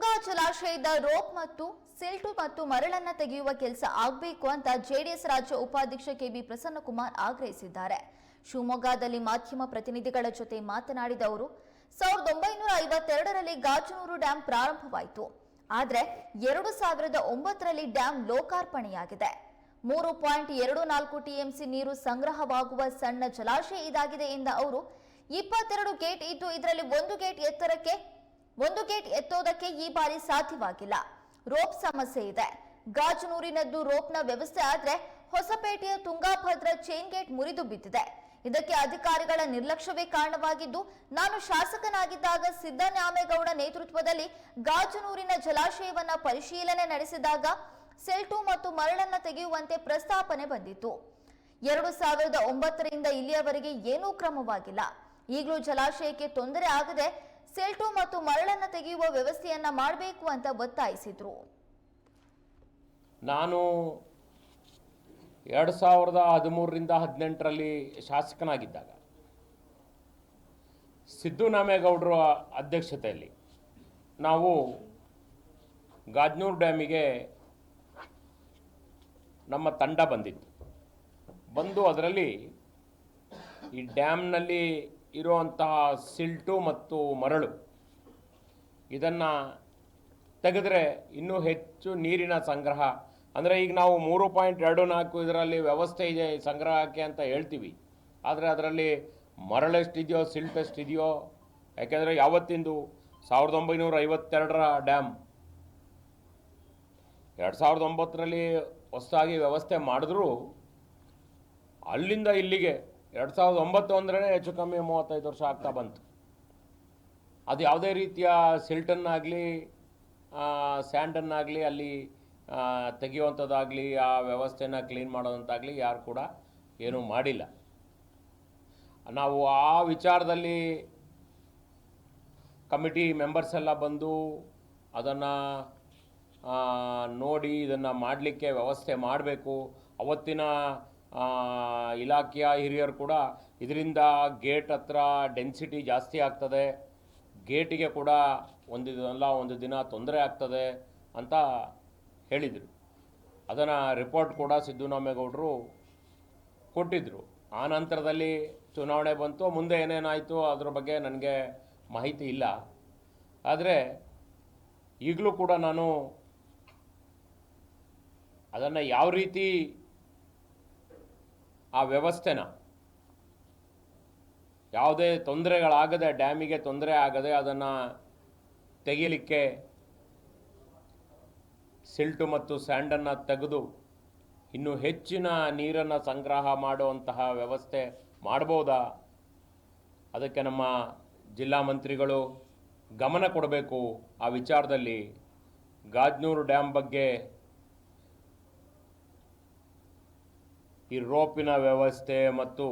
ತುಂಗಾ ಜಲಾಶಯದ ರೋಪ್ ಮತ್ತು ಸಿಲ್ಟು ಮತ್ತು ಮರಳನ್ನ ತೆಗೆಯುವ ಕೆಲಸ ಆಗಬೇಕು ಅಂತ ಜೆಡಿಎಸ್ ರಾಜ್ಯ ಉಪಾಧ್ಯಕ್ಷ ಕೆಬಿ ಪ್ರಸನ್ನಕುಮಾರ್ ಆಗ್ರಹಿಸಿದ್ದಾರೆ. ಶಿವಮೊಗ್ಗದಲ್ಲಿ ಮಾಧ್ಯಮ ಪ್ರತಿನಿಧಿಗಳ ಜೊತೆ ಮಾತನಾಡಿದ ಅವರು, ಸಾವಿರದ ಒಂಬೈನೂರ ಐವತ್ತೆರಡರಲ್ಲಿ ಗಾಜನೂರು ಡ್ಯಾಂ ಪ್ರಾರಂಭವಾಯಿತು. ಆದರೆ ಎರಡು ಸಾವಿರದ ಒಂಬತ್ತರಲ್ಲಿ ಡ್ಯಾಂ ಲೋಕಾರ್ಪಣೆಯಾಗಿದೆ. ಮೂರು ಪಾಯಿಂಟ್ ಎರಡು ನಾಲ್ಕು ಟಿಎಂಸಿ ನೀರು ಸಂಗ್ರಹವಾಗುವ ಸಣ್ಣ ಜಲಾಶಯ ಇದಾಗಿದೆ ಎಂದ ಅವರು, ಇಪ್ಪತ್ತೆರಡು ಗೇಟ್ ಇದ್ದು ಇದರಲ್ಲಿ ಒಂದು ಗೇಟ್ ಎತ್ತರಕ್ಕೆ ಒಂದು ಗೇಟ್ ಎತ್ತೋದಕ್ಕೆ ಈ ಬಾರಿ ಸಾಧ್ಯವಾಗಿಲ್ಲ. ರೋಪ್ ಸಮಸ್ಯೆ ಇದೆ. ಗಾಜನೂರಿನದ್ದು ರೋಪ್ನ ವ್ಯವಸ್ಥೆ ಆದ್ರೆ ಹೊಸಪೇಟೆಯ ತುಂಗಾಭದ್ರ ಚೈನ್ ಗೇಟ್ ಮುರಿದು ಬಿದ್ದಿದೆ. ಇದಕ್ಕೆ ಅಧಿಕಾರಿಗಳ ನಿರ್ಲಕ್ಷ್ಯವೇ ಕಾರಣವಾಗಿದ್ದು, ನಾನು ಶಾಸಕನಾಗಿದ್ದಾಗ ಸಿದ್ದನ್ಯಾಮೇಗೌಡ ನೇತೃತ್ವದಲ್ಲಿ ಗಾಜನೂರಿನ ಜಲಾಶಯವನ್ನ ಪರಿಶೀಲನೆ ನಡೆಸಿದಾಗ ಸೆಲ್ಟು ಮತ್ತು ಮರಳನ್ನ ತೆಗೆಯುವಂತೆ ಪ್ರಸ್ತಾಪನೆ ಬಂದಿತ್ತು. ಎರಡು ಸಾವಿರದ ಒಂಬತ್ತರಿಂದ ಇಲ್ಲಿಯವರೆಗೆ ಏನೂ ಕ್ರಮವಾಗಿಲ್ಲ. ಈಗಲೂ ಜಲಾಶಯಕ್ಕೆ ತೊಂದರೆ ಆಗದೆ ಸೆಲ್ಟು ಮತ್ತು ಮರಳನ್ನು ತೆಗೆಯುವ ವ್ಯವಸ್ಥೆಯನ್ನ ಮಾಡಬೇಕು ಅಂತ ಒತ್ತಾಯಿಸಿದ್ರು. ನಾನು ಎರಡು ಸಾವಿರದ ಹದಿಮೂರರಿಂದ ಹದಿನೆಂಟರಲ್ಲಿ ಶಾಸಕನಾಗಿದ್ದಾಗ ಸಿದ್ದು ನಾಮೇಗೌಡರ ಅಧ್ಯಕ್ಷತೆಯಲ್ಲಿ ನಾವು ಗಾಜ್ನೂರು ಡ್ಯಾಮಿಗೆ ನಮ್ಮ ತಂಡ ಬಂದಿತ್ತು. ಬಂದು ಅದರಲ್ಲಿ ಈ ಡ್ಯಾಮ್ನಲ್ಲಿ ಇರುವಂತಹ ಸಿಲ್ಟು ಮತ್ತು ಮರಳು. ಇದನ್ನು ತೆಗೆದ್ರೆ ಇನ್ನೂ ಹೆಚ್ಚು ನೀರಿನ ಸಂಗ್ರಹ. ಅಂದರೆ ಈಗ ನಾವು ಮೂರು ಪಾಯಿಂಟ್ ಎರಡು ನಾಲ್ಕು ಇದರಲ್ಲಿ ವ್ಯವಸ್ಥೆ ಇದೆ ಸಂಗ್ರಹಕ್ಕೆ ಅಂತ ಹೇಳ್ತೀವಿ. ಆದರೆ ಅದರಲ್ಲಿ ಮರಳೆಷ್ಟಿದೆಯೋ ಸಿಲ್ಟ್ ಎಷ್ಟಿದೆಯೋ ಯಾಕೆಂದರೆ ಯಾವತ್ತಿಂದು? ಸಾವಿರದ ಒಂಬೈನೂರ ಐವತ್ತೆರಡರ ಡ್ಯಾಮ್. ಎರಡು ಸಾವಿರದ ಒಂಬತ್ತರಲ್ಲಿ ಹೊಸದಾಗಿ ವ್ಯವಸ್ಥೆ ಮಾಡಿದ್ರೂ ಅಲ್ಲಿಂದ ಇಲ್ಲಿಗೆ ಎರಡು ಸಾವಿರದ ಒಂಬತ್ತು ಹೆಚ್ಚು ಕಮ್ಮಿ ಮೂವತ್ತೈದು ವರ್ಷ ಆಗ್ತಾ ಬಂತು. ಅದು ಯಾವುದೇ ರೀತಿಯ ಸಿಲ್ಟನ್ನಾಗಲಿ ಸ್ಯಾಂಡನ್ನಾಗಲಿ, ಅಲ್ಲಿ ತೆಗೆಯುವಂಥದ್ದಾಗಲಿ, ಆ ವ್ಯವಸ್ಥೆನ ಕ್ಲೀನ್ ಮಾಡೋದಂತಾಗಲಿ ಯಾರು ಕೂಡ ಏನೂ ಮಾಡಿಲ್ಲ. ನಾವು ಆ ವಿಚಾರದಲ್ಲಿ ಕಮಿಟಿ ಮೆಂಬರ್ಸ್ ಎಲ್ಲ ಬಂದು ಅದನ್ನು ನೋಡಿ, ಇದನ್ನು ಮಾಡಲಿಕ್ಕೆ ವ್ಯವಸ್ಥೆ ಮಾಡಬೇಕು. ಅವತ್ತಿನ ಇಲಾಖೆಯ ಹಿರಿಯರು ಕೂಡ ಇದರಿಂದ ಗೇಟ್ ಹತ್ರ ಡೆನ್ಸಿಟಿ ಜಾಸ್ತಿ ಆಗ್ತದೆ. ಗೇಟಿಗೆ ಕೂಡ ಒಂದು ಅಲ್ಲ ಒಂದು ದಿನ ತೊಂದರೆ ಆಗ್ತದೆ ಅಂತ ಹೇಳಿದರು. ಅದನ್ನು ರಿಪೋರ್ಟ್ ಕೂಡ ಸಿದ್ದುನಾಮೇಗೌಡರು ಕೊಟ್ಟಿದ್ದರು ಆ ನಂತರದಲ್ಲಿ ಚುನಾವಣೆ ಬಂತು, ಮುಂದೆ ಏನೇನಾಯಿತು ಅದ್ರ ಬಗ್ಗೆ ನನಗೆ ಮಾಹಿತಿ ಇಲ್ಲ. ಆದರೆ ಈಗಲೂ ಕೂಡ ನಾನು ಅದನ್ನು ಯಾವ ರೀತಿ ಆ ವ್ಯವಸ್ಥೆನ. ಯಾವುದೇ ತೊಂದರೆಗಳಾಗದೆ ಡ್ಯಾಮಿಗೆ ತೊಂದರೆ ಆಗದೆ ಅದನ್ನು ತೆಗೀಲಿಕ್ಕೆ ಸಿಲ್ಟು ಮತ್ತು ಸ್ಯಾಂಡನ್ನು ತೆಗೆದು ಇನ್ನು ಹೆಚ್ಚಿನ ನೀರನ್ನು ಸಂಗ್ರಹ ಮಾಡುವಂತಹ ವ್ಯವಸ್ಥೆ ಮಾಡ್ಬೋದಾ? ಅದಕ್ಕೆ ನಮ್ಮ ಜಿಲ್ಲಾ ಮಂತ್ರಿಗಳು ಗಮನ ಕೊಡಬೇಕು ಆ ವಿಚಾರದಲ್ಲಿ. ಗಾಜ್ನೂರು ಡ್ಯಾಮ್ ಬಗ್ಗೆ ಈ ರೋಪಿನ ವ್ಯವಸ್ಥೆ ಮತ್ತು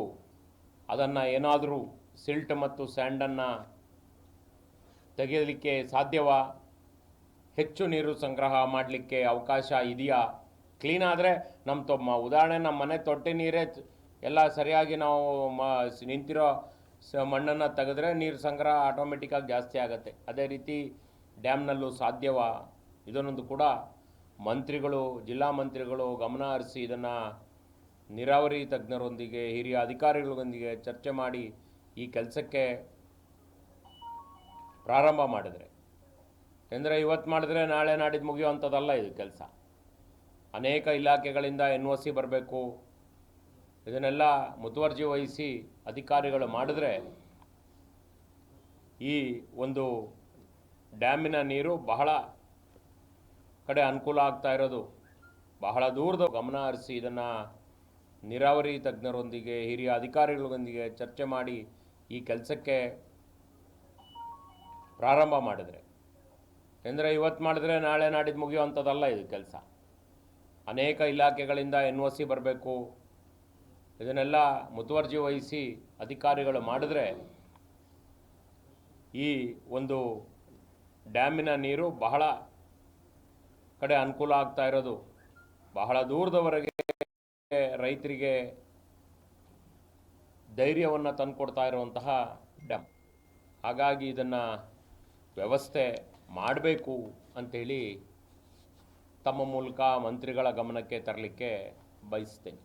ಅದನ್ನು ಏನಾದರೂ ಸಿಲ್ಟ್ ಮತ್ತು ಸ್ಯಾಂಡನ್ನು ತೆಗೆಯಲಿಕ್ಕೆ ಸಾಧ್ಯವಾ? ಹೆಚ್ಚು ನೀರು ಸಂಗ್ರಹ ಮಾಡಲಿಕ್ಕೆ ಅವಕಾಶ ಇದೆಯಾ? ಕ್ಲೀನ್ ಆದರೆ ನಮ್ಮ ತೊ ಉದಾಹರಣೆ ನಮ್ಮ ಮನೆ ತೊಟ್ಟೆ ನೀರೇ ಎಲ್ಲ ಸರಿಯಾಗಿ ನಾವು ಮ ನಿಂತಿರೋ ಸ ಮಣ್ಣನ್ನು ತೆಗೆದ್ರೆ ನೀರು ಸಂಗ್ರಹ ಆಟೋಮೆಟಿಕ್ಕಾಗಿ ಜಾಸ್ತಿ ಆಗುತ್ತೆ. ಅದೇ ರೀತಿ ಡ್ಯಾಮ್ನಲ್ಲೂ ಸಾಧ್ಯವಾ? ಇದನ್ನೊಂದು ಕೂಡ ಮಂತ್ರಿಗಳು, ಜಿಲ್ಲಾ ಮಂತ್ರಿಗಳು ಗಮನ ಹರಿಸಿ ಇದನ್ನು ನೀರಾವರಿ ತಜ್ಞರೊಂದಿಗೆ, ಹಿರಿಯ ಅಧಿಕಾರಿಗಳೊಂದಿಗೆ ಚರ್ಚೆ ಮಾಡಿ ಈ ಕೆಲಸಕ್ಕೆ ಪ್ರಾರಂಭ ಮಾಡಿದರೆ. ಅಂದರೆ ಇವತ್ತು ಮಾಡಿದ್ರೆ ನಾಳೆ ನಾಡಿದ್ದು ಮುಗಿಯುವಂಥದ್ದಲ್ಲ ಇದು ಕೆಲಸ. ಅನೇಕ ಇಲಾಖೆಗಳಿಂದ ಎನ್ ಒ ಸಿ ಬರಬೇಕು. ಇದನ್ನೆಲ್ಲ ಮುತುವರ್ಜಿ ವಹಿಸಿ ಅಧಿಕಾರಿಗಳು ಮಾಡಿದ್ರೆ ಈ ಒಂದು ಡ್ಯಾಮಿನ ನೀರು ಬಹಳ ಕಡೆ ಅನುಕೂಲ ಆಗ್ತಾ ಇರೋದು. ಬಹಳ ದೂರದ ಗಮನ ಹರಿಸಿ ಇದನ್ನು ನೀರಾವರಿ ತಜ್ಞರೊಂದಿಗೆ, ಹಿರಿಯ ಅಧಿಕಾರಿಗಳೊಂದಿಗೆ ಚರ್ಚೆ ಮಾಡಿ ಈ ಕೆಲಸಕ್ಕೆ ಪ್ರಾರಂಭ ಮಾಡಿದರೆ. ಅಂದರೆ ಇವತ್ತು ಮಾಡಿದ್ರೆ ನಾಳೆ ನಾಡಿದ್ದು ಮುಗಿಯುವಂಥದ್ದಲ್ಲ ಇದು ಕೆಲಸ. ಅನೇಕ ಇಲಾಖೆಗಳಿಂದ ಎನ್ ಬರಬೇಕು. ಇದನ್ನೆಲ್ಲ ಮುತುವರ್ಜಿ ವಹಿಸಿ ಅಧಿಕಾರಿಗಳು ಮಾಡಿದ್ರೆ ಈ ಒಂದು ಡ್ಯಾಮಿನ ನೀರು ಬಹಳ ಕಡೆ ಅನುಕೂಲ ಆಗ್ತಾ ಇರೋದು. ಬಹಳ ದೂರದವರೆಗೆ ರೈತರಿಗೆ ಧೈರ್ಯವನ್ನು ತಂದುಕೊಡ್ತಾ ಇರುವಂತಹ ಡ್ಯಾಮ್ ಹಾಗಾಗಿ ಇದನ್ನು ವ್ಯವಸ್ಥೆ ಮಾಡಬೇಕು ಅಂಥೇಳಿ ತಮ್ಮ ಮೂಲಕ ಮಂತ್ರಿಗಳ ಗಮನಕ್ಕೆ ತರಲಿಕ್ಕೆ ಬಯಸ್ತೇನೆ.